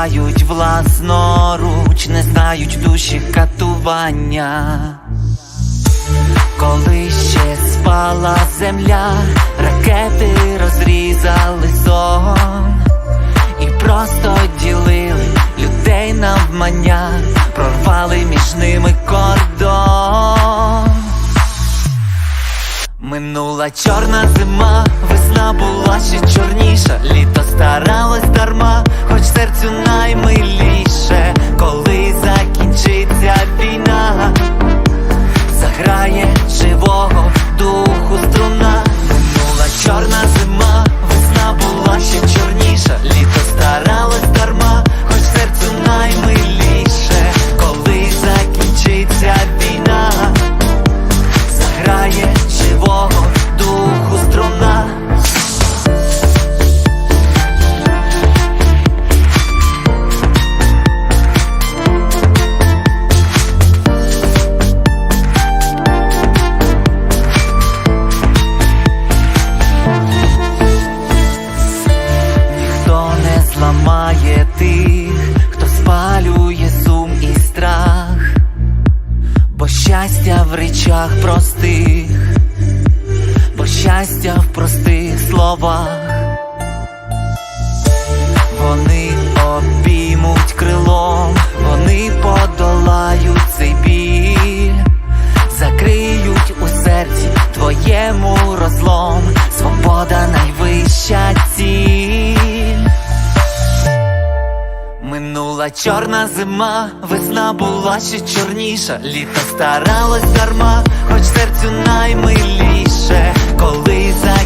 вбивають власноруч, не знають душі катування. Коли ще спала земля, ракети розрізали сон і просто ділили людей навмання, прорвали між ними кордон. Минула чорна зима, весна була ще чорніша, не зламає тих, хто спалює сум і страх, бо щастя в речах простих, бо щастя в простих словах. Вони обіймуть крилом, вони подолають цей біль, закриють у серці твоєму розлом, свобода найвища ціль. Чорна зима, весна була ще чорніша, літо старалось дарма, хоч серцю наймиліше, коли закінчиться